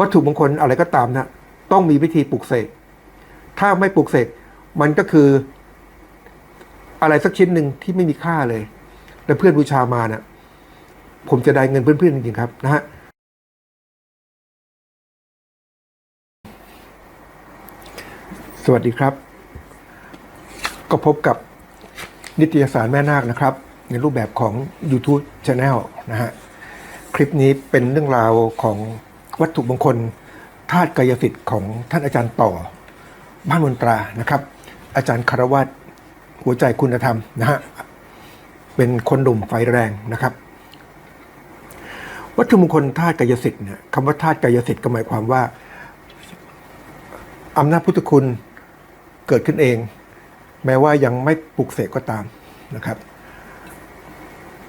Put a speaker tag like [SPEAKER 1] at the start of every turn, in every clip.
[SPEAKER 1] วัตถุมงคลอะไรก็ตามนะต้องมีวิธีปลูกเสก ถ้าไม่ปลูกเสกมันก็คืออะไรสักชิ้นหนึ่งที่ไม่มีค่าเลย แล้วเพื่อนบูชามานะผมจะได้เงินเพื่อนๆจริงๆครับนะฮะสวัสดีครับ ก็พบกับนิตยสารแม่นาคนะครับ ในรูปแบบของ YouTube Channel นะฮะ คลิปนี้เป็นเรื่องราวของ วัตถุมงคลธาตุกายสิทธิ์ของท่านอาจารย์ต่อ บ้านมนตรานะครับ อาจารย์คารวัตหัวใจคุณธรรมนะฮะเป็นคนหนุ่มไฟแรงนะครับ วัตถุมงคลธาตุกายสิทธิ์เนี่ยคำว่าธาตุกายสิทธิ์ก็หมายความว่าอำนาจพุทธคุณเกิดขึ้นเอง แม้ว่ายังไม่ปลุกเสกก็ตามนะครับ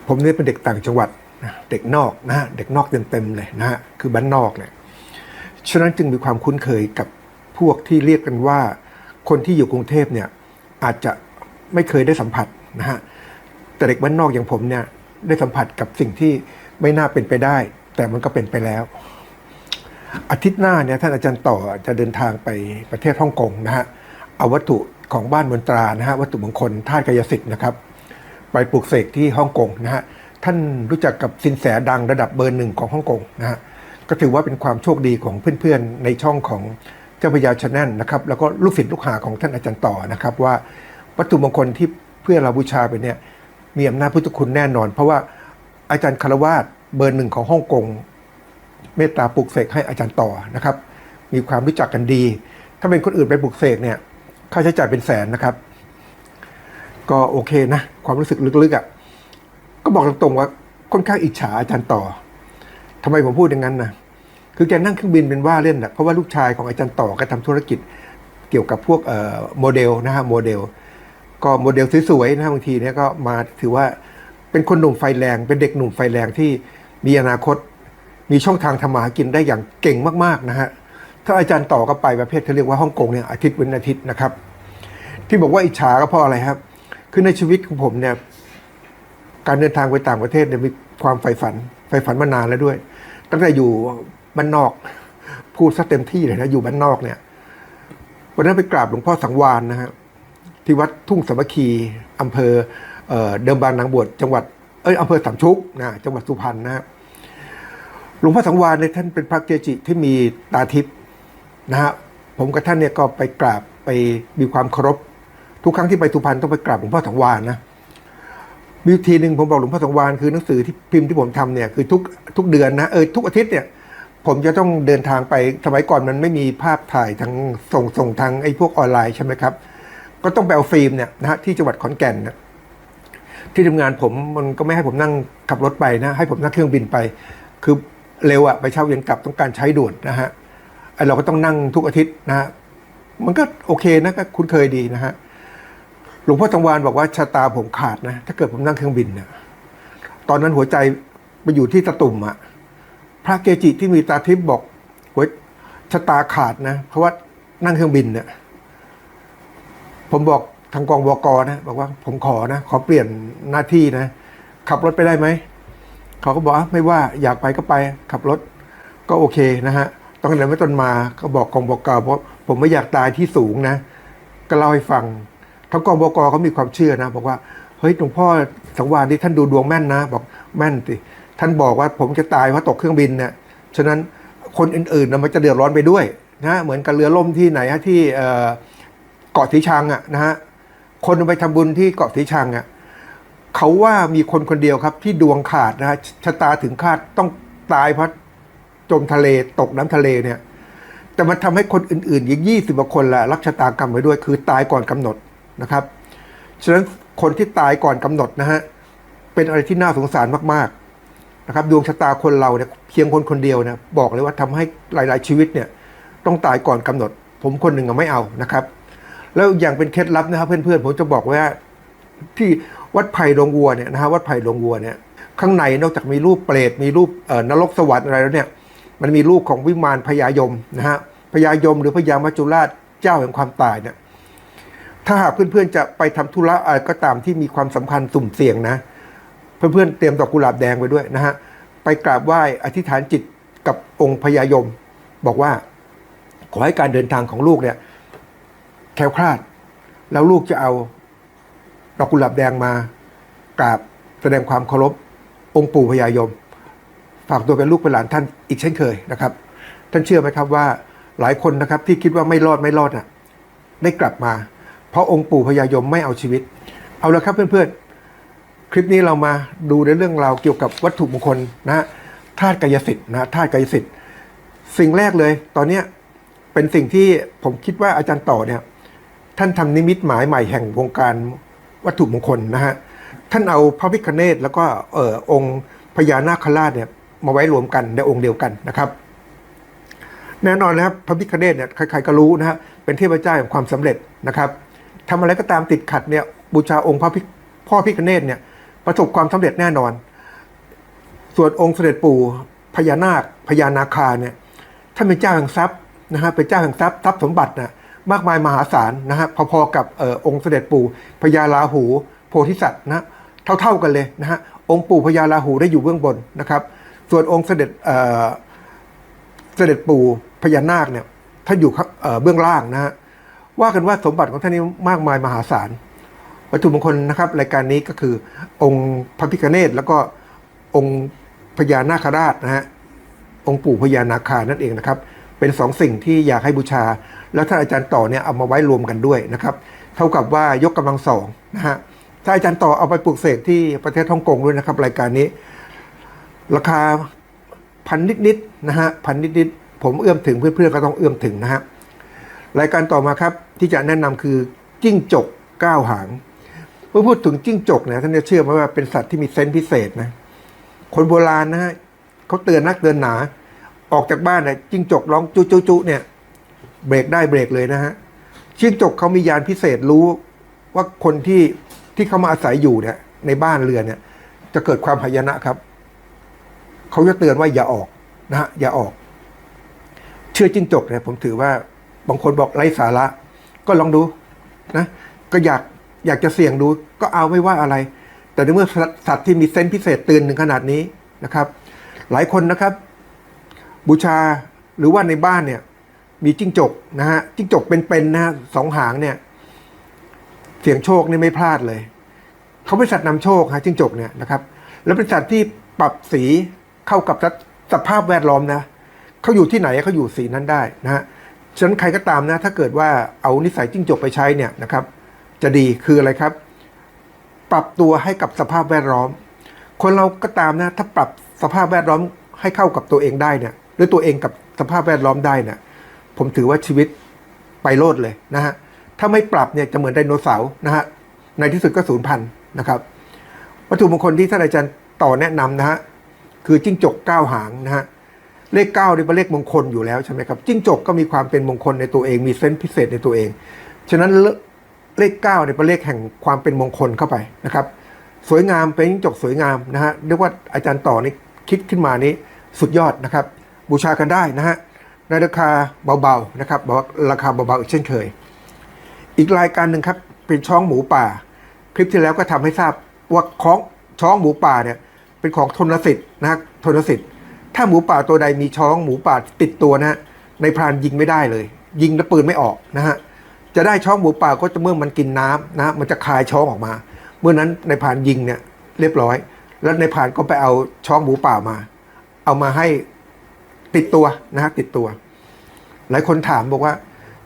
[SPEAKER 1] ผมเนี่ยเป็นเด็กต่างจังหวัด นะเด็กนอกนะฮะเด็กนอกเต็มๆเลยนะฮะคือบ้านนอกเนี่ยฉะนั้นจึงมีความคุ้นเคยกับพวกที่เรียกกันว่า คนที่อยู่กรุงเทพเนี่ยอาจจะไม่เคยได้สัมผัสนะฮะแต่เด็กบ้านนอกอย่างผมเนี่ยได้สัมผัสกับสิ่งที่ไม่น่าเป็นไปได้ แต่มันก็เป็นไปแล้ว อาทิตย์หน้าเนี่ยท่านอาจารย์ต่อจะเดินทางไปประเทศฮ่องกงนะฮะเอาวัตถุของบ้านมนตรานะฮะวัตถุมงคลธาตุกายสิทธิ์นะครับ ไปปลูกเสกที่ฮ่องกงนะฮะ ท่านรู้จักกับสินแสดังระดับเบอร์หนึ่งของฮ่องกงนะฮะก็ถือว่าเป็นความโชคดีของเพื่อนๆ ในช่องของเจ้าพยาชาแนลนะครับ แล้วก็ลูกศิษย์ลูกหาของท่านอาจารย์ต่อนะครับ ว่าวัตถุมงคลที่เพื่อเราบูชาไปเนี่ยมีอำนาจพุทธคุณแน่นอน เพราะว่าอาจารย์คารวาสเบอร์หนึ่งของฮ่องกงเมตตาปลุกเสกให้อาจารย์ต่อนะครับ มีความรู้จักกันดี ถ้าเป็นคนอื่นไปปลุกเสกเนี่ยค่าใช้จ่ายเป็นแสนนะครับ ก็โอเคนะ ความรู้สึกลึกๆอะ่ะ ก็บอกตรงๆว่าค่อนข้างอิจฉาอาจารย์ต่อทำไมผมพูดอย่างนั้นนะคือแกนั่งเครื่องบินเป็นว่าเล่นนะเพราะว่าลูกชายของอาจารย์ต่อก็ทำธุรกิจเกี่ยวกับพวกโมเดลนะฮะโมเดล ก็โมเดลสวยๆนะฮะบางทีเนี่ยก็มาถือว่าเป็นคนหนุ่มไฟแรง เป็นเด็กหนุ่มไฟแรงที่มีอนาคต มีช่องทางทำมาหากินได้อย่างเก่งมากๆนะฮะถ้าอาจารย์ต่อก็ไปประเภทที่เรียกว่าฮ่องกงเนี่ยอาทิตย์เว้นอาทิตย์นะครับ ที่บอกว่าอิจฉาก็เพราะอะไรครับ คือในชีวิตของผมเนี่ย การเดินทางไปต่างประเทศเนี่ยมีความใฝ่ฝันใฝ่ฝันมานานแล้วด้วย ตั้งแต่อยู่บ้านนอกพูดซะเต็มที่เลยนะอยู่บ้านนอกเนี่ยวันนั้นไปกราบหลวงพ่อสังวานนะฮะที่วัดทุ่งสามัคคีอำเภอเออเดิมบางนางบวชจังหวัดเอ้ยอำเภอสามชุกนะจังหวัดสุพรรณนะฮะหลวงพ่อสังวานเนี่ยท่านเป็นพระเกจิที่มีตาทิพย์นะฮะผมกับท่านเนี่ยก็ไปกราบไปมีความเคารพทุกครั้งที่ไปสุพรรณต้องไปกราบหลวงพ่อสังวานนะ มีทีหนึ่งผมบอกหลวงพ่อสังวานคือหนังสือที่พิมพ์ที่ผมทำเนี่ยคือทุกทุกเดือนนะเออทุกอาทิตย์เนี่ยผมจะต้องเดินทางไปสมัยก่อนมันไม่มีภาพถ่ายทางส่งส่งทางไอ้พวกออนไลน์ใช่ไหมครับ ก็ต้องไปเอาฟิล์มเนี่ยนะฮะที่จังหวัดขอนแก่นนะที่ทำงานผมมันก็ไม่ให้ผมนั่งขับรถไปนะ ให้ผมนั่งเครื่องบินไป คือเร็วอะไปเช้าเย็นกลับต้องการใช้ด่วนนะฮะไอเราก็ต้องนั่งทุกอาทิตย์นะฮะมันก็โอเคนะก็คุ้นเคยดีนะฮะ หลวงพ่อตังวานบอกว่าชะตาผมขาดนะ ถ้าเกิดผมนั่งเครื่องบินเนี่ยตอนนั้นหัวใจไปอยู่ที่ตะตุ่มอะพระเกจิที่มีตาทิพย์บอกหัวชะตาขาดนะ เพราะว่านั่งเครื่องบินเนี่ยผมบอกทางกองบกนะบอกว่าผมขอนะ ขอเปลี่ยนหน้าที่นะ ขับรถไปได้ไหม เขาก็บอกอะไม่ว่าอยากไปก็ไป ขับรถก็โอเคนะฮะต้องแต่ไม่ต้นมาก็บอกกองบกเพราะผมไม่อยากตายที่สูงนะ ก็เล่าให้ฟัง ทั้งกองบกเขามีความเชื่อนะบอกว่าเฮ้ยหลวงพ่อสังวานที่ท่านดูดวงแม่นนะ บอกแม่นสิท่านบอกว่าผมจะตายเพราะตกเครื่องบินเนี่ยฉะนั้นคนอื่นๆนะมันจะเดือดร้อนไปด้วยนะเหมือนกับเรือล่มที่ไหนฮะที่เกาะสีชังอะนะฮะคนไปทำบุญที่เกาะสีชังอะเขาว่ามีคนคนเดียวครับที่ดวงขาดนะฮะชะตาถึงคาดต้องตายเพราะจมทะเลตกน้ำทะเลเนี่ยแต่มันทำให้คนอื่นๆอีกยี่สิบกว่าคนละรับชะตากรรมไว้ด้วย คือตายก่อนกำหนด นะครับ ฉะนั้นคนที่ตายก่อนกำหนดนะฮะเป็นอะไรที่น่าสงสารมากๆนะครับ ดวงชะตาคนเราเนี่ยเพียงคนคนเดียวนี่ยบอกเลยว่าทำให้หลาย ๆ ชีวิตเนี่ยต้องตายก่อนกำหนด ผมคนหนึ่งไม่เอานะครับ แล้วอย่างเป็นเคล็ดลับนะครับ เพื่อนๆผมจะบอกว่าที่วัดไผ่ดงวัวเนี่ยนะฮะวัดไผ่ดงวัวเนี่ยข้างในนอกจากมีรูปเปรตมีรูปเอ่อนรกสวรรค์อะไรแล้วเนี่ยมันมีรูปของวิมานพญายมนะฮะพญายมหรือพญามัจจุราชเจ้าแห่งความตายเนี่ย ถ้าหากเพื่อนๆจะไปทำธุระอะไรก็ตามที่มีความสำคัญสุ่มเสี่ยงนะ เพื่อนๆเตรียมดอกกุหลาบแดงไว้ด้วยนะฮะไปกราบไหว้อธิษฐานจิตกับองค์พญายม บอกว่า ขอให้การเดินทางของลูกเนี่ยแคล้วคลาด แล้วลูกจะเอาดอกกุหลาบแดงมากราบแสดงความเคารพองค์ปู่พญายม ฝากตัวเป็นลูกเป็นหลานท่านอีกเช่นเคยนะครับ ท่านเชื่อไหมครับว่าหลายคนนะครับที่คิดว่าไม่รอดไม่รอดน่ะได้กลับมา ราะองค์ปู่พญายมไม่เอาชีวิต เอาละครับเพื่อนๆ คลิปนี้เรามาดูในเรื่องราวเกี่ยวกับวัตถุมงคลนะฮะธาตุกายสิทธิ์นะธาตุกายสิทธิ์ สิ่งแรกเลย ตอนเนี้ยเป็นสิ่งที่ผมคิดว่าอาจารย์ต่อเนี่ยท่านทำนิมิตหมายใหม่แห่งวงการวัตถุมงคลนะฮะท่านเอาพระพิคเนตแล้วก็เอ่อองค์พญานาคราชเนี่ยมาไว้รวมกันในองค์เดียวกันนะครับแน่นอนนะครับพระพิคเนตเนี่ยใครๆก็รู้นะฮะเป็นเทพเจ้าแห่งความสำเร็จนะครับ ทำอะไรก็ตามติดขัดเนี่ยบูชาองค์พระพ,พ่อพิคเนตเนี่ยประสบความสำเร็จแน่นอน ส่วนองค์เสด็จปู่พญานาคพญานาคาเนี่ยท่านเป็นเจ้าแห่งทรัพย์นะฮะเป็นเจ้าแห่งทรัพย์ทรัพย์สมบัตินะมากมายมหาศาลนะฮะพอๆกับออองค์เสด็จปู่พญาราหู โพธิสัตว์นะเท่าๆกันเลยนะฮะองค์ปู่พญาราหูได้อยู่เบื้องบนนะครับ ส่วนองค์เสด็จเสด็จปู่พญานาคเนี่ยท่านอยู่เบื้องล่างนะฮะ ว่ากันว่าสมบัติของท่านนี้มากมายมหาศาล วัตถุมงคลนะครับรายการนี้ก็คือองค์พระพิฆเนศแล้วก็องค์พญานาคราชนะฮะองค์ปู่พญานาคานั่นเองนะครับ เป็นสองสิ่งที่อยากให้บูชา แล้วท่านอาจารย์ต่อเนี่ยเอามาไว้รวมกันด้วยนะครับ เท่ากับว่ายกกำลังสองนะฮะถ้าอาจารย์ต่อเอาไปปลูกเสกที่ประเทศฮ่องกงด้วยนะครับ รายการนี้ ราคาพันนิดๆนะฮะพันนิดๆผมเอื้อมถึงเพื่อนๆก็ต้องเอื้อมถึงนะฮะ รายการต่อมาครับที่จะแนะนำคือจิ้งจกก้าหางเมื่อพูดถึงจิ้งจกเนี่ยท่านจะเชื่อไหมว่าเป็นสัตว์ที่มีเซนส์พิเศษนะคนโบราณนะฮะเขาเตือนนักเตือนหนา ออกจากบ้านเนี่ยจิ้งจกร้องจุจุจุเนี่ยเบรกได้เบรกเลยนะฮะจิ้งจกเขามียานพิเศษรู้ว่าคนที่ที่เขามาอาศัยอยู่เนี่ยในบ้านเรือนเนี่ยจะเกิดความพยานะครับ เขาจะเตือนว่าอย่าออกนะฮะอย่าออก เชื่อจิ้งจกเนี่ยผมถือว่า บางคนบอกไร้สาระ ก็ลองดูนะก็อยากอยากจะเสี่ยงดูก็เอาไม่ว่าอะไร แต่ในเมื่อสัตว์ที่มีเซนส์พิเศษเตือนถึงขนาดนี้นะครับ หลายคนนะครับ บูชาหรือว่าในบ้านเนี่ย มีจิ้งจกนะฮะจิ้งจกเป็นๆนะฮะสองหางเนี่ย เสี่ยงโชคนี่ไม่พลาดเลย เขาเป็นสัตว์นำโชคฮะจิ้งจกเนี่ยนะครับ แล้วเป็นสัตว์ที่ปรับสีเข้ากับสภาพแวดล้อมนะเขาอยู่ที่ไหนเขาอยู่สีนั้นได้นะฮะ ฉะนั้นใครก็ตามนะ ถ้าเกิดว่าเอานิสัยจิ้งจกไปใช้เนี่ยนะครับ จะดีคืออะไรครับ ปรับตัวให้กับสภาพแวดล้อม คนเราก็ตามนะ ถ้าปรับสภาพแวดล้อมให้เข้ากับตัวเองได้เนี่ยหรือตัวเองกับสภาพแวดล้อมได้เนี่ยผมถือว่าชีวิตไปโลดเลยนะฮะถ้าไม่ปรับเนี่ยจะเหมือนไดโนเสาร์นะฮะในที่สุดก็สูญพันธุ์นะครับ วัตถุมงคลที่ท่านอาจารย์ต่อแนะนำนะฮะคือจิ้งจกเก้าหางนะฮะ เลขเก้านี่เป็นเลขมงคลอยู่แล้วใช่ไหมครับจิ้งจกก็มีความเป็นมงคลในตัวเองมีเซนส์พิเศษในตัวเอง ฉะนั้นเลขเก้าเนี่ยเป็นเลขแห่งความเป็นมงคลเข้าไปนะครับ สวยงามเป็นจิ้งจกสวยงามนะฮะเรียกว่าอาจารย์ต่อนี่คิดขึ้นมานี้สุดยอดนะครับ บูชากันได้นะฮะในราคาเบาๆนะครับราคาเบาๆอีกเช่นเคย อีกรายการหนึ่งครับเป็นช้องหมูป่า คลิปที่แล้วก็ทำให้ทราบว่าของช้องหมูป่าเนี่ยเป็นของทนสิทธิ์นะฮะทนสิทธิ์ ถ้าหมูป่าตัวใดมีช้องหมูป่าติดตัวนะฮะในพรานยิงไม่ได้เลย ยิงแล้วปืนไม่ออกนะฮะจะได้ช้องหมูป่าก็จะเมื่อมันกินน้ำนะฮะมันจะคายช้องออกมา เมื่อนั้นในพรานยิงเนี่ยเรียบร้อย แล้วในพรานก็ไปเอาช้องหมูป่ามา เอามาให้ติดตัวนะฮะติดตัว หลายคนถามบอกว่า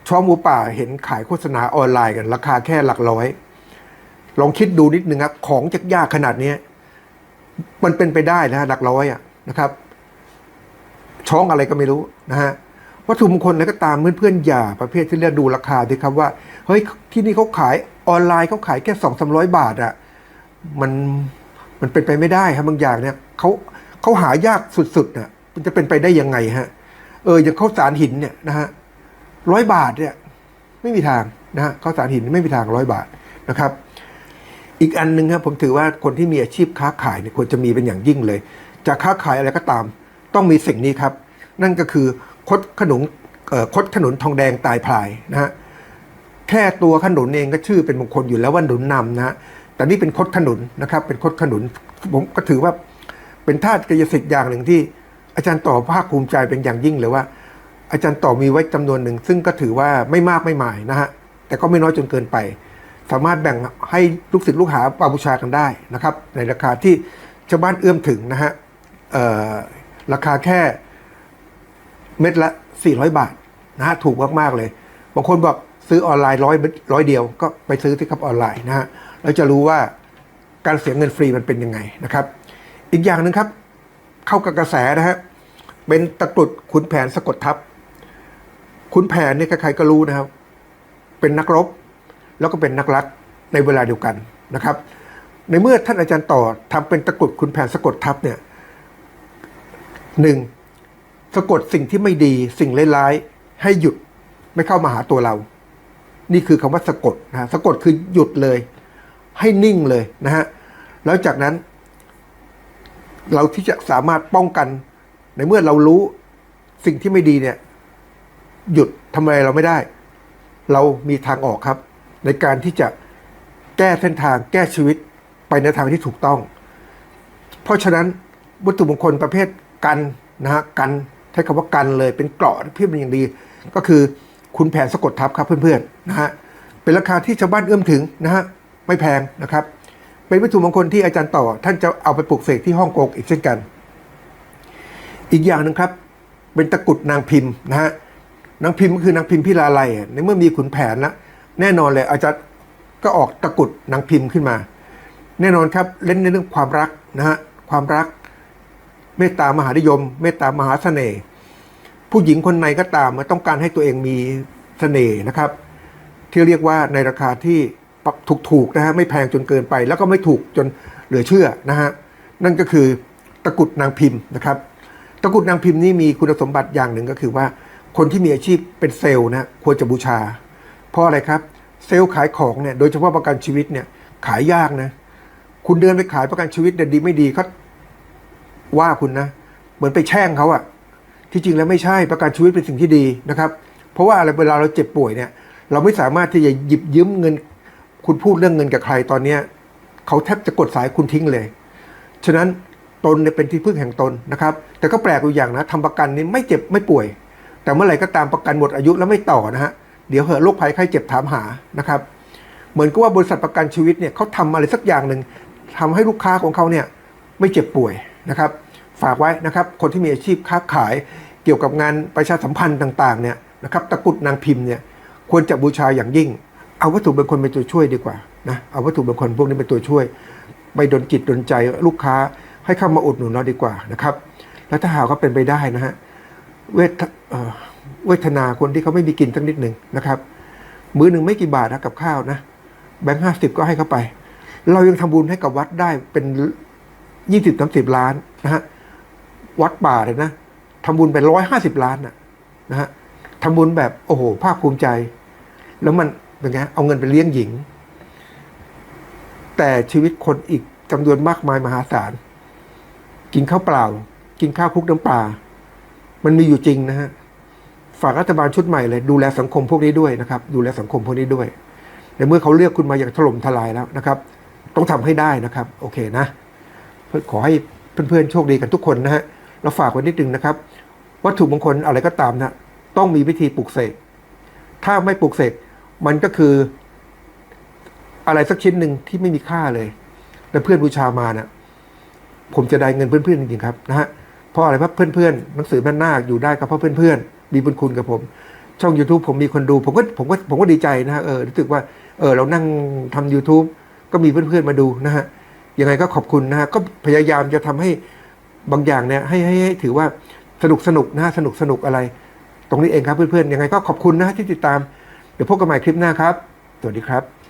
[SPEAKER 1] ช้องหมูป่าเห็นขายโฆษณาออนไลน์กัน ราคาแค่หลักร้อย ลองคิดดูนิดนึงครับของจะยากขนาดนี้มันเป็นไปได้นะฮะหลักร้อยอะนะครับ ช้องอะไรก็ไม่รู้นะฮะวัตถุมงคลอะไรก็ตามเพื่อนๆอนอย่าประเภทที่เรียกดูราคาดีครับว่าเฮ้ยที่นี่เขาขายออนไลน์เขาขายแค่สองสามร้อยบาทอะมันมันเป็นไปไม่ได้ครับบางอย่างเนี่ยเขาเขาหายากสุดๆอะมันจะเป็นไปได้ยังไงฮะเอออย่างข้าวสารหินเนี่ยนะฮะร้อยบาทเนี่ยไม่มีทางนะฮะข้าวสารหินไม่มีทางร้อยบาทนะครับ อีกอันหนึ่งครับผมถือว่าคนที่มีอาชีพค้าขายเนี่ยควรจะมีเป็นอย่างยิ่งเลย จะค้าขายอะไรก็ตาม ต้องมีสิ่งนี้ครับ นั่นก็คือคดขนุนคดขนุนทองแดงตายพลายนะฮะแค่ตัวขนุนเองก็ชื่อเป็นมงคลอยู่แล้วว่าหนุนนำนะฮะแต่นี่เป็นคดขนุนนะครับ เป็นคดขนุนผมก็ถือว่าเป็นธาตุกายสิทธิ์อย่างหนึ่งที่ อาจารย์ต่อภาคภูมิใจเป็นอย่างยิ่งเลยว่า อาจารย์ต่อมีไว้จำนวนหนึ่ง ซึ่งก็ถือว่าไม่มากไม่หมายนะฮะแต่ก็ไม่น้อยจนเกินไป สามารถแบ่งให้ลูกศิษย์ลูกหาปาบูชากันได้นะครับ ในราคาที่ชาวบ้านเอื้อมถึงนะฮะ ราคาแค่เม็ดละ 400 บาทนะฮะถูกมากๆเลย บางคนบอกซื้อออนไลน์ร้อยร้อยเดียวก็ไปซื้อที่ครับออนไลน์นะฮะแล้วจะรู้ว่าการเสียเงินฟรีมันเป็นยังไงนะครับ อีกอย่างหนึ่งครับ เข้ากับกระแสนะฮะเป็นตะกรุดขุนแผนสะกดทับขุนแผนเนี่ยใครๆก็รู้นะครับ เป็นนักรบ แล้วก็เป็นนักรักในเวลาเดียวกันนะครับ ในเมื่อท่านอาจารย์ต่อทำเป็นตะกรุดขุนแผนสะกดทับเนี่ย หนึ่งสะกดสิ่งที่ไม่ดีสิ่งร้ายๆให้หยุดไม่เข้ามาหาตัวเรา นี่คือคำว่าสะกดนะฮะสะกดคือหยุดเลย ให้นิ่งเลยนะฮะแล้วจากนั้น เราที่จะสามารถป้องกัน ในเมื่อเรารู้สิ่งที่ไม่ดีเนี่ย หยุดทำอะไรเราไม่ได้ เรามีทางออกครับ ในการที่จะแก้เส้นทางแก้ชีวิตไปในทางที่ถูกต้อง เพราะฉะนั้นวัตถุมงคลประเภท กันนะฮะกันใช้คำว่ากันเลยเป็นเกราะที่เป็นอย่างดี ก็คือคุณแผนสะกดทับครับเพื่อนๆนะฮะเป็นราคาที่ชาวบ้านเอื้อมถึงนะฮะไม่แพงนะครับ เป็นวัตถุมงคลที่อาจารย์ต่อ ท่านจะเอาไปปลูกเสกที่ฮ่องกงอีกเช่นกัน อีกอย่างหนึ่งครับ เป็นตะกุดนางพิมพ์นะฮะนางพิมพ์ก็คือนางพิมพ์พิลาไลอะในเมื่อมีขุนแผนแล้วแน่นอนเลยอาจารย์ก็ออกตะกุดนางพิมพ์ขึ้นมา แน่นอนครับเล่นในเรื่องความรักนะฮะความรัก เมตตามหานิยม เมตตามหาเสน่ห์ผู้หญิงคนไหนก็ตามมาต้องการให้ตัวเองมีเสน่ห์นะครับ ที่เรียกว่าในราคาที่ถูกๆนะฮะไม่แพงจนเกินไป แล้วก็ไม่ถูกจนเหลือเชื่อนะฮะนั่นก็คือตะกุดนางพิมพ์นะครับ ตะกุดนางพิมพ์นี่มีคุณสมบัติอย่างหนึ่งก็คือว่า คนที่มีอาชีพเป็นเซลล์นะควรจะบูชา เพราะอะไรครับเซลล์ขายของเนี่ยโดยเฉพาะประกันชีวิตเนี่ยขายยากนะคุณเดินไปขายประกันชีวิตเนี่ยดีไม่ดีเขา ว่าคุณนะ เหมือนไปแช่งเขาอะที่จริงแล้วไม่ใช่ประกันชีวิตเป็นสิ่งที่ดีนะครับ เพราะว่าอะไรเวลาเราเจ็บป่วยเนี่ย เราไม่สามารถที่จะหยิบยืมเงิน คุณพูดเรื่องเงินกับใครตอนเนี้ยเขาแทบจะกดสายคุณทิ้งเลย ฉะนั้นตนเนี่ยเป็นที่พึ่งแห่งตนนะครับ แต่ก็แปลกอยู่อย่างนะทำประกันนี้ไม่เจ็บไม่ป่วย แต่เมื่อไหร่ก็ตามประกันหมดอายุแล้วไม่ต่อนะฮะเดี๋ยวเหอะโรคภัยไข้เจ็บถามหานะครับ เหมือนกับว่าบริษัทประกันชีวิตเนี่ยเขาทำอะไรสักอย่างหนึ่งทำให้ลูกค้าของเขาเนี่ยไม่เจ็บป่วย นะครับ ฝากไว้นะครับ คนที่มีอาชีพค้าขายเกี่ยวกับงานประชาสัมพันธ์ต่างๆเนี่ยนะครับตะกุดนางพิมพ์เนี่ยควรจะบูชาอย่างยิ่ง เอาวัตถุเป็นคนเป็นตัวช่วยดีกว่านะเอาวัตถุเป็นคนพวกนี้เป็นตัวช่วยไม่ดนจิตดนใจลูกค้าให้เข้ามาอุดหนุนเราดีกว่านะครับ แล้วถ้าหากว่าเป็นไปได้นะฮะเวทเเวทนาคนที่เขาไม่มีกินสักนิดหนึ่งนะครับ มื้อหนึ่งไม่กี่บาทนะกับข้าวนะแบงค์ห้าสิบก็ให้เขาไป เรายังทำบุญให้กับวัดได้เป็น ยี่สิบสามสิบล้านนะฮะวัดป่าเลยนะทำบุญไปร้อยห้าสิบล้านนะนะฮะทำบุญแบบโอ้โหภาคภูมิใจ แล้วมันเป็นไงเอาเงินไปเลี้ยงหญิง แต่ชีวิตคนอีกจำนวนมากมายมหาศาลกินข้าวเปล่า กินข้าวคลุกน้ำปลามันมีอยู่จริงนะฮะฝากรัฐบาลชุดใหม่เลย ดูแลสังคมพวกนี้ด้วยนะครับ ดูแลสังคมพวกนี้ด้วยในเมื่อเขาเลือกคุณมาอย่างถล่มทลายแล้วนะครับ ต้องทำให้ได้นะครับ โอเคนะ ขอให้เพื่อนๆโชคดีกันทุกคนนะฮะแล้วฝากไว้นิดนึงนะครับ วัตถุมงคลอะไรก็ตามนะต้องมีวิธีปลูกเสกถ้าไม่ปลูกเสกมันก็คืออะไรสักชิ้นหนึ่งที่ไม่มีค่าเลย แล้วเพื่อนบูชามานะผมจะได้เงินเพื่อนๆจริงๆครับนะฮะเพราะอะไรเพราะเพื่อนๆหนังสือแม่นาคอยู่ได้ก็เพราะเพื่อนๆมีบุญคุณกับผม ช่อง YouTube ผมมีคนดู ผมก็ผมก็ผมก็ดีใจนะฮะเออรู้สึกว่าเออเรานั่งทำ YouTube ก็มีเพื่อนๆมาดูนะฮะ ยังไงก็ขอบคุณนะฮะก็พยายามจะทำให้บางอย่างเนี่ยให้ให้ให้ถือว่าสนุกสนุกนะฮะสนุกสนุกอะไร ตรงนี้เองครับเพื่อนๆยังไงก็ขอบคุณนะที่ติดตามเดี๋ยวพบกันใหม่คลิปหน้าครับ สวัสดีครับ